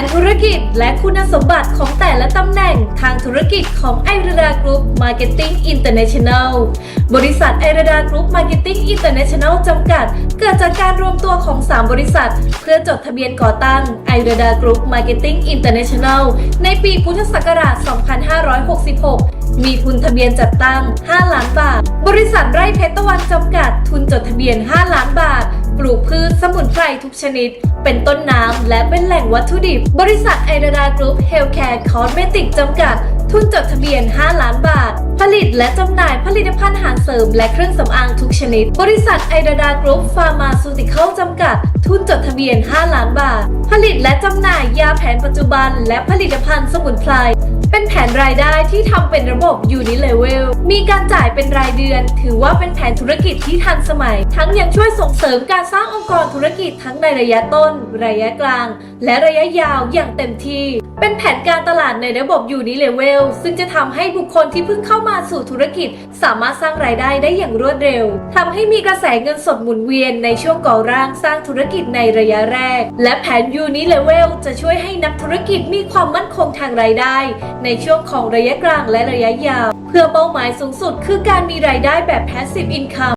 นธุรกิจและคุณสมบัติของแต่ละตำแหน่งทางธุรกิจของไอรดากรุ๊ปมาร์เก็ตติ้งอินเตอร์เนชั่นแนล บริษัทไอรดากรุ๊ปมาร์เก็ตติ้งอินเตอร์เนชั่นแนลจำกัด เกิดจากการรวมตัวของ 3 บริษัท เพื่อจดทะเบียนก่อตั้งไอรดากรุ๊ปมาร์เก็ตติ้งอินเตอร์เนชั่นแนลในปีพุทธศักราช 2566มีทุนทะเบียนจัดตั้ง 5 ล้านบาท บริษัทไร่เพชรตะวันจำกัด ทุนจดทะเบียน 5 ล้านบาท ปลูกพืช สมุนไพรทุกชนิด เป็นต้นน้ำและเป็นแหล่งวัตถุดิบ บริษัทไอรดากรุ๊ปเฮลท์แค ร์คอสเมติกจำกัด ทุนจดทะเบียน 5 ล้านบาท ผลิตและจำหน่ายผลิตภัณฑ์อาหารเสริม และเครื่องสำอางทุกชนิด บริษัทไอรดากรุ๊ปฟาร์มาซูติคอลจำกัด ทุนจดทะเบียน 5 ล้านบาท ผลิตและจำหน่ายยาแผนปัจจุบัน และผลิตภัณฑ์สมุนไพรเป็นแผนรายได้ที่ทำเป็นระบบ Unilevel มีการจ่ายเป็นรายเดือน ถือว่าเป็นแผนธุรกิจที่ทันสมัย ทั้งยังช่วยส่งเสริมการสร้างองค์กรธุรกิจทั้งในระยะต้น ระยะกลาง และระยะยาวอย่างเต็มที่ เป็นแผนการตลาดในระบบ Unilevel ซึ่งจะทำให้บุคคลที่เพิ่งเข้ามาสู่ธุรกิจ สามารถสร้างรายได้ได้อย่างรวดเร็วทำให้มีกระแสเงินสดหมุนเวียนในช่วงก่อร่างสร้างธุรกิจในระยะแรก และแผน Unilevel จะช่วยให้นักธุรกิจมีความมั่นคงทางรายได้ ในช่วงของระยะกลางและระยะยาว เพื่อเป้าหมายสูงสุดคือการมีรายได้แบบ Passive Income